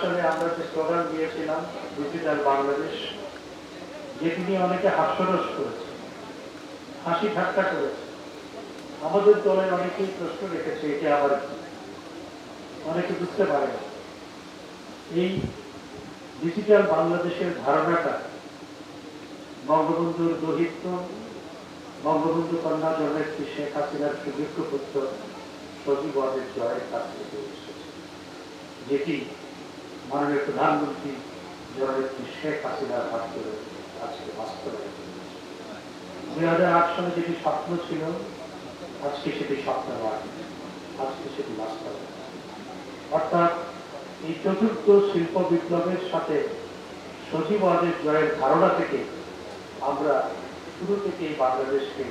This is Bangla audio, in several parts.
সালে আমরা যে স্লোগান দিয়েছিলাম ডিজিটাল বাংলাদেশ, যেটি নিয়ে অনেকে হাস্যরস করেছে, হাসি ঠাট্টা করেছে। আমাদের দলের অনেকেই প্রশ্ন রেখেছে, এটি আবার অনেকে বুঝতে পারে না এই ডিজিটাল বাংলাদেশের ধারণাটা বঙ্গবন্ধুর দহিত্য, বঙ্গবন্ধু কন্যা জননেত্রী শেখ হাসিনার সুযোগ্য পুত্র সজীব জয়ের কাছ থেকে এসেছে, যেটি মাননীয় প্রধানমন্ত্রী জননেত্রী শেখ হাসিনার হাত ধরে আজকে বাস্তবায়িত হয়েছে দুই হাজার আট সালে যেটি স্বপ্ন ছিল, আজকে সেটি স্বপ্ন নয়, আজকে সেটি বাস্তবায়ন। অর্থাৎ এই চতুর্থ শিল্প বিপ্লবের সাথে সজীবাদের জয়ের ধারণা থেকে আমরা শুরু থেকে এই বাংলাদেশকে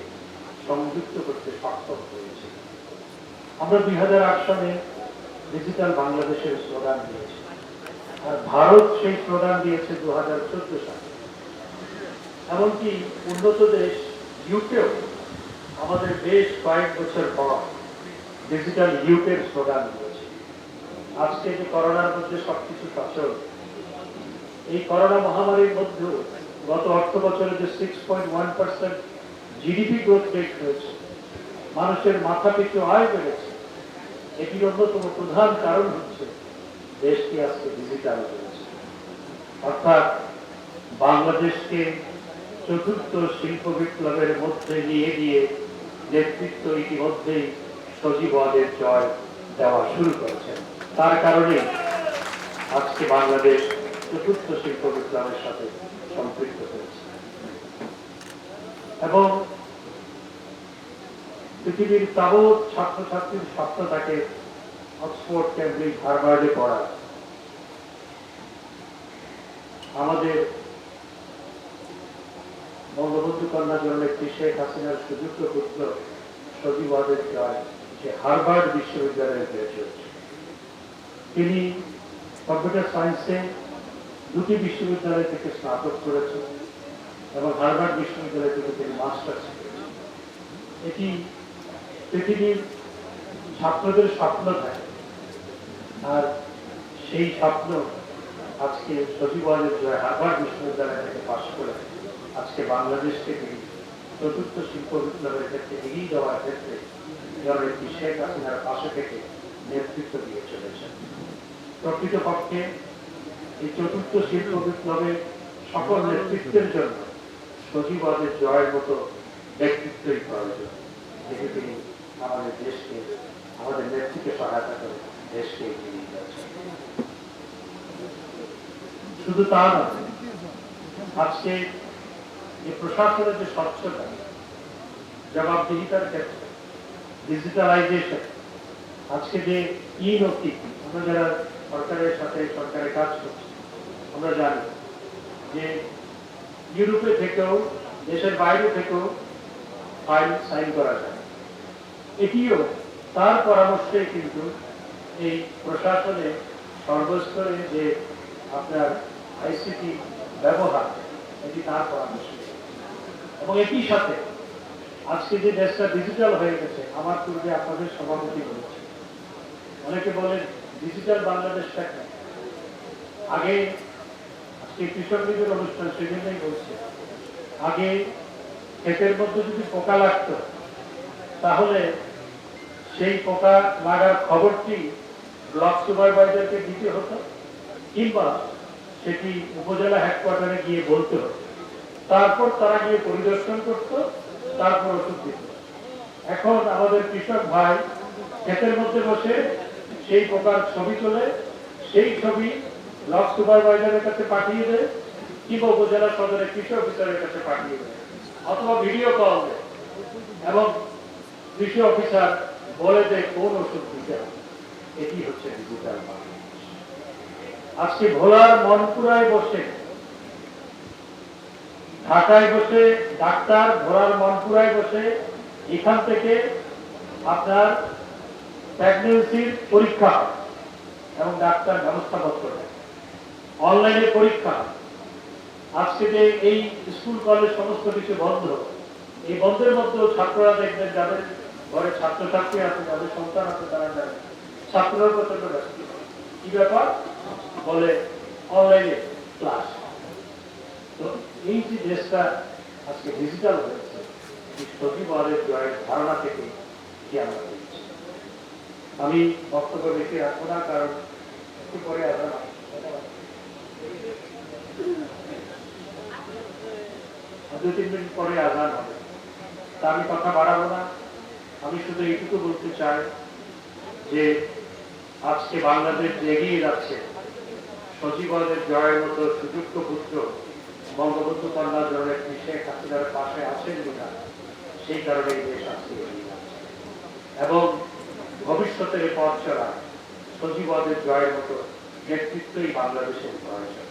সংযুক্ত করতে সক্ষম হয়েছি। আমরা দুই হাজার আট সালে ডিজিটাল বাংলাদেশের স্লোগান দিয়েছি। আর ভারত সেই স্লোগান দিয়েছে দু হাজার চোদ্দ সালে। এমনকি উন্নত দেশ ইউকেও আমাদের বেশ কয়েক বছর পর ডিজিটাল ইউকের স্লোগান দিয়েছে আজকে যে করোনার মধ্যে সবকিছু সচল, এই করোনা মহামারীর মধ্যেও গত অর্থ বছরে যে six point one percent GDP growth rate রয়েছে মানুষের মাথা পিছু আয় বেড়েছে, এটির অন্যতম প্রধান কারণ হচ্ছে দেশটি আজকে ডিজিটাল হয়েছে অর্থাৎ বাংলাদেশকে চতুর্থ শিল্প বিপ্লবের মধ্যে নিয়ে গিয়ে নেতৃত্ব ইতিমধ্যেই সজীবদের জয় দেওয়া শুরু করেছেন তার কারণে আজকে বাংলাদেশ চতুর্থ শিল্প বিপ্লবের সাথে সম্পৃক্ত হয়েছে। এবং পৃথিবীর তাবৎ ছাত্রছাত্রীর স্বপ্ন অক্সফোর্ড ক্যামব্রিজ হার্ভার্ডে পড়া। আমাদের বঙ্গবন্ধু কন্যা জননেত্রী শেখ হাসিনার সুযুক্ত পুত্র সজীব ওয়াজেদ জয় যে হার্ভার্ড বিশ্ববিদ্যালয়ে গ্রাজুয়েট তিনি কম্পিউটার সায়েন্সে দুটি বিশ্ববিদ্যালয় থেকে স্নাতক করেছেন এবং হার্ভার্ড বিশ্ববিদ্যালয় থেকে তিনি মাস্টার্স এটি পৃথিবীর ছাত্রদের স্বপ্ন থাকে আর সেই স্বপ্ন আজকে ওয়াজেদ জয়, হার্ভার্ড বিশ্ববিদ্যালয় থেকে পাশ করে আজকে বাংলাদেশকে তিনি চতুর্থ শিল্প বিপ্লবের ক্ষেত্রে এগিয়ে যাওয়ার ক্ষেত্রে জননেত্রী শেখ হাসিনার পাশে থেকে নেতৃত্ব দিয়ে চলেছেন। প্রকৃতপক্ষে এই চতুর্থ শিল্প বিপ্লবে সকল নেতৃত্বের জন্য সজীবাদের জয়ের মতো ব্যক্তিত্বই প্রয়োজন। যেটি তিনি আমাদের দেশকে, আমাদের নেতৃত্বে সহায়তা করে শুধু তা আজকে যে প্রশাসনের যে স্বচ্ছতা, জবাবদিহিতার ক্ষেত্রে ডিজিটালাইজেশন আজকে যে ই নথি আমরা যারা সরকারের সাথে সরকারের কাজ করছি, আমরা জানি যে ইউরোপে থেকেও, দেশের বাইরে থেকেও ফাইল সাইন করা যায়। এটিও তার পরামর্শে কিন্তু এই প্রশাসনে সর্বস্তরে যে আপনার আইসিটি ব্যবহার, এটি তার পরামর্শ। এবং একই সাথে আজকে যে দেশটা ডিজিটাল হয়ে গেছে, আমার পূর্বে আপনাদের সভাপতি বলেছে। অনেকে বলেন ডিজিটাল বাংলাদেশটা কেন? আগে আজকে কৃষক লীগের অনুষ্ঠান সেজন্যই বলছে। আগে ক্ষেতের মধ্যে যদি পোকা লাগতো, তাহলে সেই পোকা লাগার খবরটি ব্লক সুপারভাইজারকে দিতে হতো, কিংবা সেটি উপজেলা হেডকোয়ার্টারে গিয়ে বলতে হতো। তারপর তারা গিয়ে পরিদর্শন করত, তারপর ওষুধ দিত। এখন আমাদের কৃষক ভাই ক্ষেতের মধ্যে বসে সেই পোকার ছবি তোলে, সেই ছবি ব্লক সুপারভাইজারের কাছে পাঠিয়ে দেয়, কিংবা উপজেলা সদরের কৃষি অফিসারের কাছে পাঠিয়ে দেয়, অথবা ভিডিও কল দেয়। এবং কৃষি অফিসার বলে দেয় কোন ওষুধ দিতে হবে? এটি হচ্ছে বাংলাদেশ। আজকে ভোলার মনপুরায় বসে, ঢাকায় বসে, ডাক্তার ভোলার মনপুরায় বসে, এখান থেকে আপনার প্রেগনেন্সির পরীক্ষা এবং ডাক্তার ব্যবস্থাপত্র অনলাইনে পরীক্ষা। আজকে যে এই স্কুল, কলেজ সমস্ত কিছু বন্ধ, এই বন্ধের মধ্যেও ছাত্ররা দেখবেন যাদের ঘরে ছাত্রছাত্রী আছে যাদের সন্তান আছে, তারা জানে আমি বক্তব্য বেশি রাখব না, কারণ একটু পরে দু তিন মিনিট পরে আজান হবে। তা আমি কথা বাড়াবো না। আমি শুধু এইটুকু বলতে চাই যে আজকে বাংলাদেশ এগিয়ে যাচ্ছে। সচিবালয়ের জয়ের মতো সুযুক্ত পুত্র বঙ্গবন্ধু কন্যা জনের শেখ হাসিনার পাশে আছেন কিনা, সেই কারণে এই দেশ আজকে এবং ভবিষ্যতের পথ চলা সচিবালয়ের জয়ের মতো নেতৃত্বই বাংলাদেশের প্রয়োজন